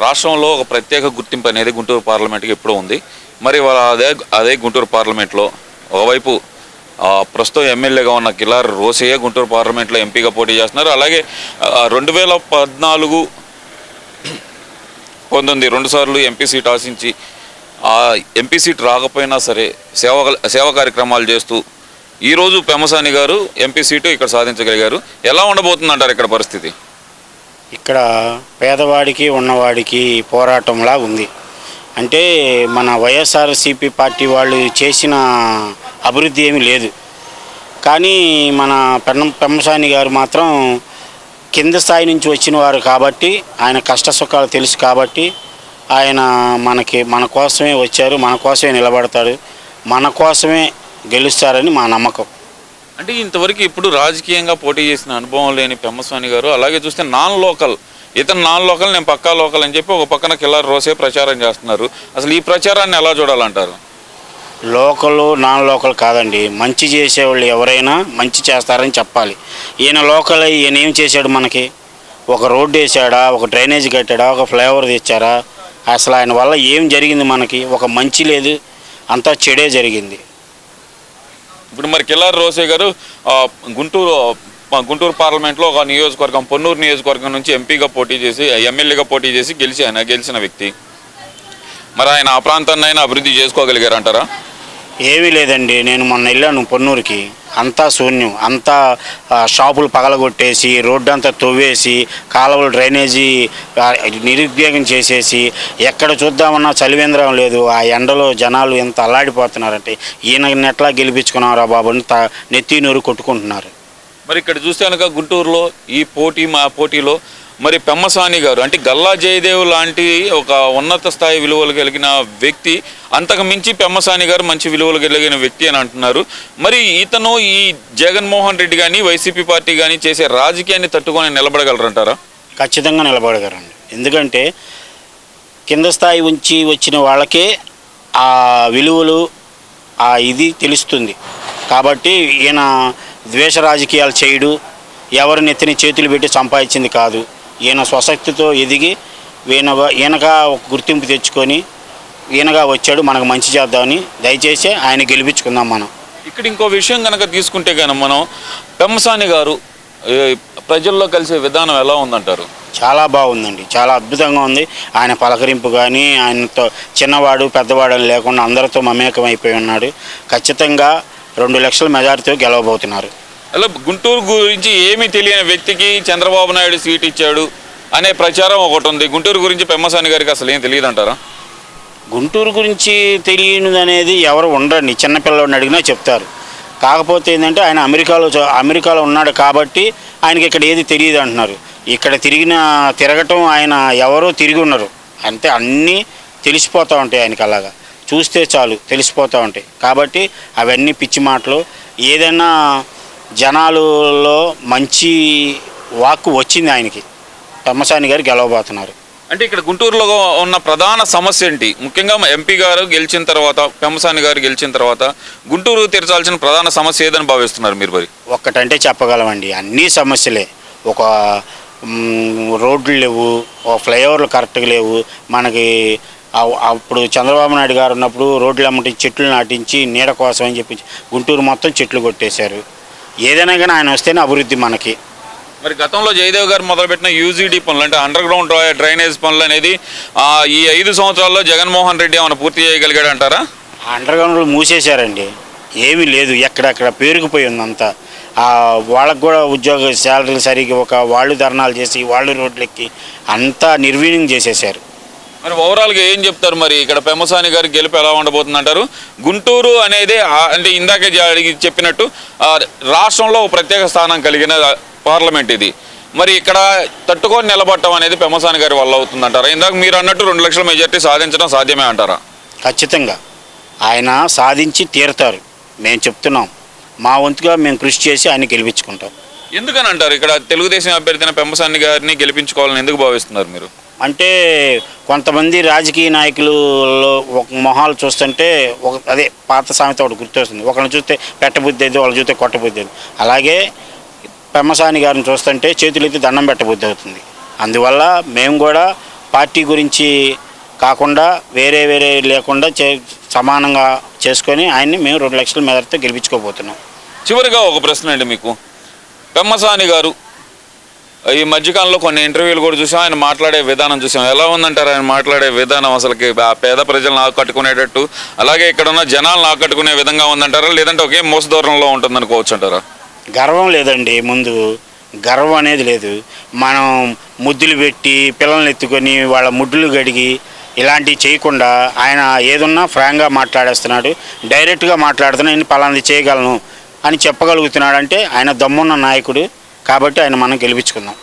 రాష్ట్రంలో ఒక ప్రత్యేక గుర్తింపు అనేది గుంటూరు పార్లమెంట్కి ఎప్పుడూ ఉంది. మరి వాళ్ళ అదే అదే గుంటూరు పార్లమెంట్లో ఒకవైపు ప్రస్తుతం ఎమ్మెల్యేగా ఉన్న కిలార్ రోసయ్య గుంటూరు పార్లమెంట్లో ఎంపీగా పోటీ చేస్తున్నారు. అలాగే రెండు వేల పద్నాలుగు పొందింది రెండుసార్లు ఎంపీ సీట్ ఆశించి ఎంపీ సీట్ రాకపోయినా సరే సేవ సేవ కార్యక్రమాలు చేస్తూ ఈరోజు పెమసాని గారు ఎంపీ సీటు ఇక్కడ సాధించగలిగారు. ఎలా ఉండబోతుందంటారు ఇక్కడ పరిస్థితి? ఇక్కడ పేదవాడికి ఉన్నవాడికి పోరాటంలా ఉంది. అంటే మన వైఎస్ఆర్సీపీ పార్టీ వాళ్ళు చేసిన అభివృద్ధి ఏమీ లేదు. కానీ మన పెన్నం పెమ్మసాని గారు మాత్రం కింద స్థాయి నుంచి వచ్చిన వారు కాబట్టి ఆయన కష్ట సుఖాలు తెలుసు కాబట్టి ఆయన మనకి మన కోసమే వచ్చారు మన కోసమే నిలబడతాడు మన కోసమే గెలుస్తారని మా నమ్మకం. అంటే ఇంతవరకు ఇప్పుడు రాజకీయంగా పోటీ చేసిన అనుభవం లేని పెమ్మస్వామి గారు అలాగే చూస్తే నాన్ లోకల్ ఇతను నాన్ లోకల్ నేను పక్కా లోకల్ అని చెప్పి ఒక పక్కన కిల్లారి రోసే ప్రచారం చేస్తున్నారు. అసలు ఈ ప్రచారాన్ని ఎలా చూడాలంటారు? లోకల్ నాన్ లోకల్ కాదండి. మంచి చేసేవాళ్ళు ఎవరైనా మంచి చేస్తారని చెప్పాలి. ఈయన లోకల్ ఈయన ఏం చేశాడు మనకి? ఒక రోడ్డు వేసాడా ఒక డ్రైనేజ్ కట్టాడా? ఒక ఫ్లైఓవర్ తెచ్చారా? అసలు ఆయన వల్ల ఏం జరిగింది మనకి? ఒక మంచి లేదు అంతా చెడే జరిగింది. ఇప్పుడు మరి కిల్లారి రోసే గారు గుంటూరు గుంటూరు పార్లమెంట్లో ఒక నియోజకవర్గం పొన్నూరు నియోజకవర్గం నుంచి ఎంపీగా పోటీ చేసి ఎమ్మెల్యేగా పోటీ చేసి గెలిచి ఆయన గెలిచిన వ్యక్తి. మరి ఆయన ఆ ప్రాంతాన్ని అయినా అభివృద్ధి చేసుకోగలిగారంటారా? ఏమీ లేదండి. నేను మొన్న వెళ్ళాను పొన్నూరుకి. అంతా శూన్యం. అంతా షాపులు పగలగొట్టేసి రోడ్డు అంతా తవ్వేసి కాలువలు డ్రైనేజీ నిరుద్యోగం చేసేసి ఎక్కడ చూద్దామన్నా చలివేంద్రం లేదు. ఆ ఎండలో జనాలు ఎంత అల్లాడిపోతున్నారంటే ఈయన ఎట్లా గెలిపించుకున్నారా బాబు అని త- నెత్తి నూరు కొట్టుకుంటున్నారు. మరి ఇక్కడ చూస్తే కనుక గుంటూరులో ఈ పోటీ మా పోటీలో మరి పెమ్మసాని గారు అంటే గల్లా జయదేవ్ లాంటి ఒక ఉన్నత స్థాయి విలువలు కలిగిన వ్యక్తి అంతకు మించి పెమ్మసాని గారు మంచి విలువలు కలిగిన వ్యక్తి అని అంటున్నారు. మరి ఇతను ఈ జగన్మోహన్ రెడ్డి కానీ వైసీపీ పార్టీ కానీ చేసే రాజకీయాన్ని తట్టుకొని నిలబడగలరంటారా? ఖచ్చితంగా నిలబడగరండి ఎందుకంటే కింద స్థాయి ఉంచి వచ్చిన వాళ్ళకే ఆ విలువలు ఆ ఇది తెలుస్తుంది. కాబట్టి ఈయన ద్వేష రాజకీయాలు చేయడు ఎవరిని నెత్తిని చేతులు పెట్టి సంపాదించింది కాదు. ఈయన స్వశక్తితో ఎదిగి ఈయనగా ఈయనగా ఒక గుర్తింపు తెచ్చుకొని ఈయనగా వచ్చాడు మనకు మంచి చేద్దామని దయచేసి ఆయన గెలిపించుకుందాం మనం. ఇక్కడ ఇంకో విషయం కనుక తీసుకుంటే కనుక మనం పెమ్మసాని గారు ప్రజల్లో కలిసే విధానం ఎలా ఉందంటారు? చాలా బాగుందండి చాలా అద్భుతంగా ఉంది. ఆయన పలకరింపు కానీ ఆయనతో చిన్నవాడు పెద్దవాడు అని లేకుండా అందరితో మమేకం అయిపోయి ఉన్నాడు. ఖచ్చితంగా రెండు లక్షల మెజారిటీతో గెలవబోతున్నారు. అలా గుంటూరు గురించి ఏమీ తెలియని వ్యక్తికి చంద్రబాబు నాయుడు సీట్ ఇచ్చాడు అనే ప్రచారం ఒకటి ఉంది. గుంటూరు గురించి పెమ్మసాని గారికి అసలు ఏం తెలియదు అంటారా గుంటూరు గురించి తెలియనిది అనేది ఎవరు ఉండరండి చిన్నపిల్లడిని అడిగినా చెప్తారు. కాకపోతే ఏంటంటే ఆయన అమెరికాలో అమెరికాలో ఉన్నాడు కాబట్టి ఆయనకి ఇక్కడ ఏది తెలియదు అంటున్నారు. ఇక్కడ తిరిగిన తిరగటం ఆయన ఎవరో తిరిగి ఉన్నారు. అంతే అన్నీ తెలిసిపోతూ ఉంటాయి ఆయనకి అలాగా. చూస్తే చాలు తెలిసిపోతూ ఉంటాయి. కాబట్టి అవన్నీ పిచ్చి మాటలు. ఏదైనా జనాలలో మంచి వాక్కు వచ్చింది ఆయనకి. పెమ్మసాని గారు గెలవబోతున్నారు. అంటే ఇక్కడ గుంటూరులో ఉన్న ప్రధాన సమస్య ఏంటి? ముఖ్యంగా మా ఎంపీ గారు గెలిచిన తర్వాత పెమ్మసాని గారు గెలిచిన తర్వాత గుంటూరు తీర్చాల్సిన ప్రధాన సమస్య ఏదని భావిస్తున్నారు మీరు మరి? ఒక్కటంటే చెప్పగలమండి అన్నీ సమస్యలే. ఒక రోడ్లు లేవు ఒక ఫ్లైఓవర్లు కరెక్ట్గా లేవు. మనకి అప్పుడు చంద్రబాబు నాయుడు గారు ఉన్నప్పుడు రోడ్లు అమ్మటి చెట్లు నాటించి నీడ కోసం అని చెప్పి గుంటూరు మొత్తం చెట్లు కొట్టేశారు. ఏదైనా కానీ ఆయన వస్తేనే అభివృద్ధి మనకి. మరి గతంలో జయదేవ్ గారు మొదలుపెట్టిన యూజీడీ పనులు అంటే అండర్ గ్రౌండ్ డ్రై- డ్రైనేజ్ పనులు అనేది ఈ ఐదు సంవత్సరాల్లో జగన్మోహన్ రెడ్డి ఏమైనా పూర్తి చేయగలిగాడు అంటారా? అండర్ గ్రౌండ్లు మూసేశారండి. ఏమీ లేదు. ఎక్కడెక్కడ పేరుకుపోయి ఉంది అంతా ఆ, వాళ్ళకు కూడా ఉద్యోగ శాలరీలు సరిగ్గా ఒక వాళ్ళు ధర్నాలు చేసి వాళ్ళు రోడ్లు ఎక్కి అంతా నిర్వీర్యం చేసేశారు. మరి ఓవరాల్గా ఏం చెప్తారు మరి? ఇక్కడ పెమ్మసాని గారి గెలుపు ఎలా ఉండబోతుంది అంటారు గుంటూరు అనేది అంటే ఇందాకే చెప్పినట్టు రాష్ట్రంలో ఒక ప్రత్యేక స్థానం కలిగిన పార్లమెంట్ ఇది. మరి ఇక్కడ తట్టుకొని నిలబడటం అనేది పెమ్మసాని గారి వల్ల అవుతుంది అంటారా ఇందాక మీరు అన్నట్టు రెండు లక్షల మెజార్టీ సాధించడం సాధ్యమే అంటారా? ఖచ్చితంగా. ఆయన సాధించి తీరుతారు. మేము చెప్తున్నాం. మా వంతుగా మేము కృషి చేసి ఆయన గెలిపించుకుంటాం. ఎందుకని అంటారు? ఇక్కడ తెలుగుదేశం అభ్యర్థిన పెమ్మసాని గారిని గెలిపించుకోవాలని ఎందుకు భావిస్తున్నారు మీరు? అంటే కొంతమంది రాజకీయ నాయకులలో ఒక మొహాలు చూస్తుంటే ఒక అదే పాత సామెత ఒకటి గుర్తొస్తుంది. ఒకరిని చూస్తే పెట్టబుద్ధి అయితే వాళ్ళని చూస్తే కొట్టబుద్ధి అలాగే పెమ్మసాని గారిని చూస్తుంటే చేతులైతే దండం పెట్టబుద్ధి అవుతుంది. అందువల్ల మేము కూడా పార్టీ గురించి కాకుండా వేరే వేరే లేకుండా చే సమానంగా చేసుకొని ఆయన్ని మేము రెండు లక్షల మెదడుతో గెలిపించుకోబోతున్నాం. చివరిగా ఒక ప్రశ్న అండి మీకు. పెమ్మసాని గారు ఈ మధ్యకాలంలో కొన్ని ఇంటర్వ్యూలు కూడా చూసాం. ఆయన మాట్లాడే విధానం చూసాం. ఎలా ఉందంటారు ఆయన మాట్లాడే విధానం అసలుకి? పేద ప్రజలను ఆకట్టుకునేటట్టు అలాగే ఇక్కడ ఉన్న జనాలను ఆకట్టుకునే విధంగా ఉందంటారా? లేదంటే ఒకే మోసధోరణంలో ఉంటుందనుకోవచ్చు అంటారా? గర్వం లేదండి. ముందు గర్వం అనేది లేదు. మనం ముద్దులు పెట్టి పిల్లల్ని ఎత్తుకొని వాళ్ళ ముడ్డులు గడిగి ఇలాంటివి చేయకుండా ఆయన ఏదున్నా ఫ్రాంక్గా మాట్లాడేస్తున్నాడు. డైరెక్ట్గా మాట్లాడుతున్నా నేను పలాంది చేయగలను అని చెప్పగలుగుతున్నాడంటే ఆయన దమ్మున్న నాయకుడు కాబట్టి ఆయన మనం గెలిపించుకుందాం.